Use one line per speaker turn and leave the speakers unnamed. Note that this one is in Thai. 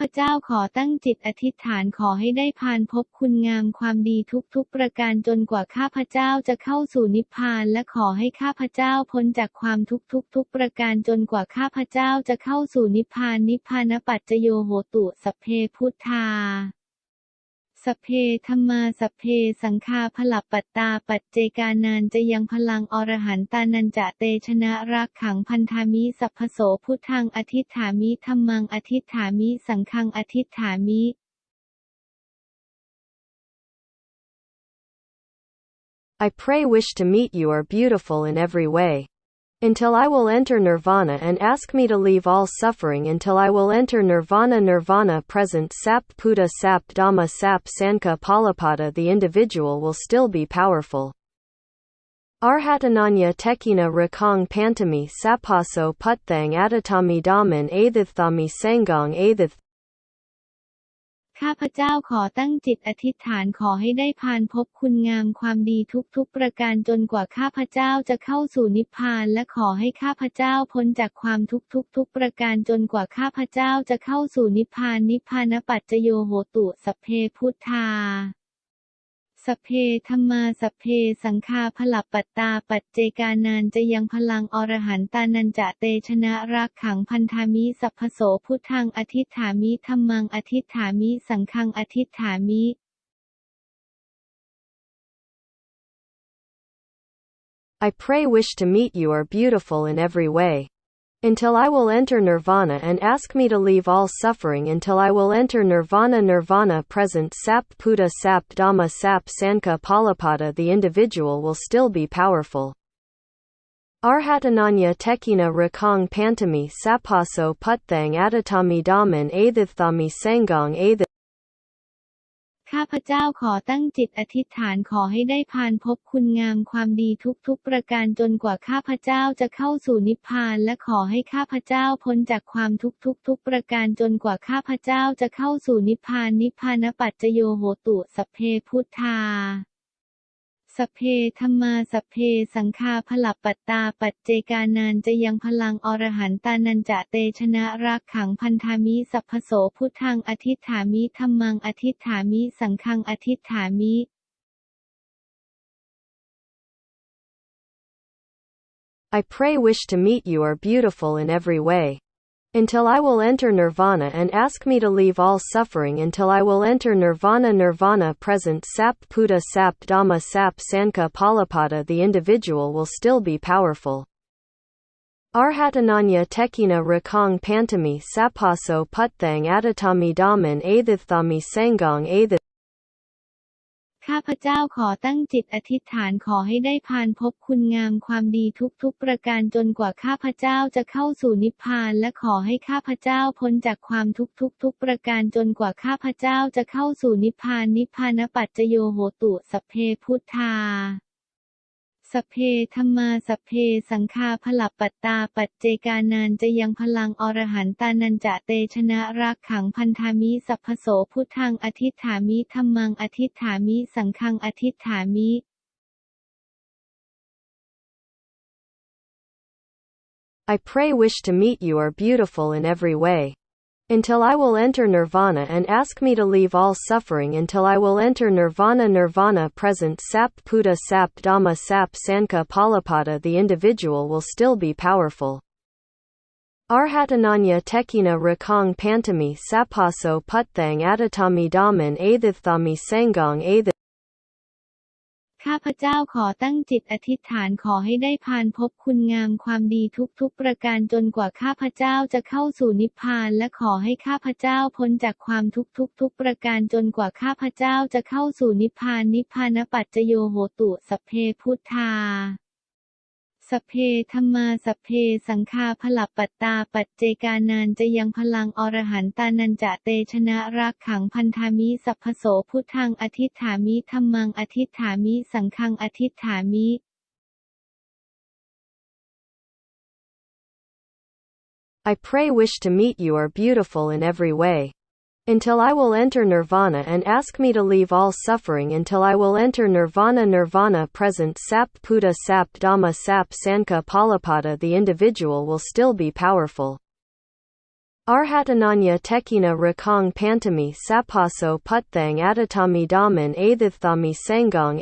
พเจ้าขอตั้งจิตอธิษฐานขอให้ได้พานพบคุณงามความดีทุกๆประการจนกว่าข้าพเจ้าจะเข้าสู่นิพพานและขอให้ข้าพเจ้าพ้นจากความทุกข์ทุกๆประการจนกว่าข้าพเจ้าจะเข้าสู่นิพพานนิพพานปัจจโยโหตุสัพเพพุทธา สเพธรรมาสเพสังฆาพลับปัตตาปัจเจกานันจะยังพลังอรหันตานันจะเตชนะรักขังพันธามิสัพพโสพุทธังอธิฐามิธรรมังอธิฐามิสังฆังอธิฐามิ
I pray wish to meet you are beautiful in every way. Until I will enter nirvana and ask me to leave all suffering until I will enter nirvana nirvana present sap puta sap dhamma sap sankha palapada the individual will still be powerful. Arhatananya tekina rakong pantami sapaso putthang adatami daman athithami sangong athith
ข้าพเจ้าขอตั้งจิตอธิษฐานขอให้ได้พานพบคุณงามความดีทุกๆ ประการจนกว่าข้าพเจ้าจะเข้าสู่นิพพานและขอให้ข้าพเจ้าพ้นจากความทุกข์ทุกๆ ประการจนกว่าข้าพเจ้าจะเข้าสู่นิพพานนิพพานปัจจโยโหตุสัพเพพุทธา สเพธรรมาสเพสังฆาพลับปัตตาปัจเจกานันจะยังพลังอรหันตานันจะเตชนะรักขังพันธามิสัพพโสพุทธังอธิษฐามิธรรมังอธิษฐามิสังฆังอธิษฐามิ
I pray wish to meet you are beautiful in every way. Until I will enter nirvana and ask me to leave all suffering until I will enter nirvana nirvana present sap puta sap dhamma sap sankha palapada the individual will still be powerful. Arhatananya tekina rakong pantami sapaso putthang adatami daman athithami sangong athith
ข้าพเจ้าขอตั้งจิตอธิษฐานขอให้ได้พานพบคุณงามความดีทุกๆ ประการจนกว่าข้าพเจ้าจะเข้าสู่นิพพานและขอให้ข้าพเจ้าพ้นจากความทุกข์ทุกๆ ประการจนกว่าข้าพเจ้าจะเข้าสู่นิพพานนิพพานปัจจโยโหตุสัพเพพุทธา สเพธรรมาสเพสังฆาพลับปัตตาปัจเจกานันจะยังพลังอรหันตานันจะเตชนะรักขังพันธามิสัพพโสพุทธังอธิษฐามิธรรมังอธิษฐามิสังฆังอธิษฐามิ
I pray wish to meet you are beautiful in every way. Until I will enter nirvana and ask me to leave all suffering until I will enter nirvana nirvana present sap puta sap dhamma sap sankha palapada the individual will still be powerful. Arhatananya tekina rakong pantami sapaso putthang adatami daman athithami sangong athith
ข้าพเจ้าขอตั้งจิตอธิษฐานขอให้ได้พานพบคุณงามความดีทุกๆประการจนกว่าข้าพเจ้าจะเข้าสู่นิพพานและขอให้ข้าพเจ้าพ้นจากความทุกข์ทุกๆประการจนกว่าข้าพเจ้าจะเข้าสู่นิพพานนิพพานปัจจโยโหตุสัพเพพุทธา สเพธรรมาสเพสังฆาพลับปัตตาปัจเจกานันจะยังพลังอรหันตานันจะเตชนะรักขังพันธามิสัพพโสพุทธังอธิษฐามิธรรมังอธิษฐามิสังฆังอธิษฐามิ
I pray wish to meet you are beautiful in every way. Until I will enter nirvana and ask me to leave all suffering until I will enter nirvana nirvana present sap puta sap dhamma sap sankha palapada the individual will still be powerful. Arhatananya tekina rakong pantami sapaso putthang adatami daman athithami sangong athith
ข้าพเจ้าขอตั้งจิตอธิษฐานขอให้ได้พานพบคุณงามความดีทุกๆ ประการจนกว่าข้าพเจ้าจะเข้าสู่นิพพานและขอให้ข้าพเจ้าพ้นจากความทุกข์ทุกๆประการจนกว่าข้าพเจ้าจะเข้าสู่นิพพานนิพพานปัจจโยโหตุสัพเพพุทธา สเพธรรมาสเพสังฆาพลับปัตตาปัจเจกานันจะยังพลังอรหันตานันจะเตชนะรักขังพันธามิสัพพโสพุทธังอธิษฐามิธรรมังอธิษฐามิสังฆังอธิษฐามิ
I pray wish to meet you are beautiful in every way. Until I will enter nirvana and ask me to leave all suffering until I will enter nirvana nirvana present sap puta sap dhamma sap sankha palapada the individual will still be powerful. Arhatananya tekina rakong pantami sapaso putthang atatami daman athithami sangong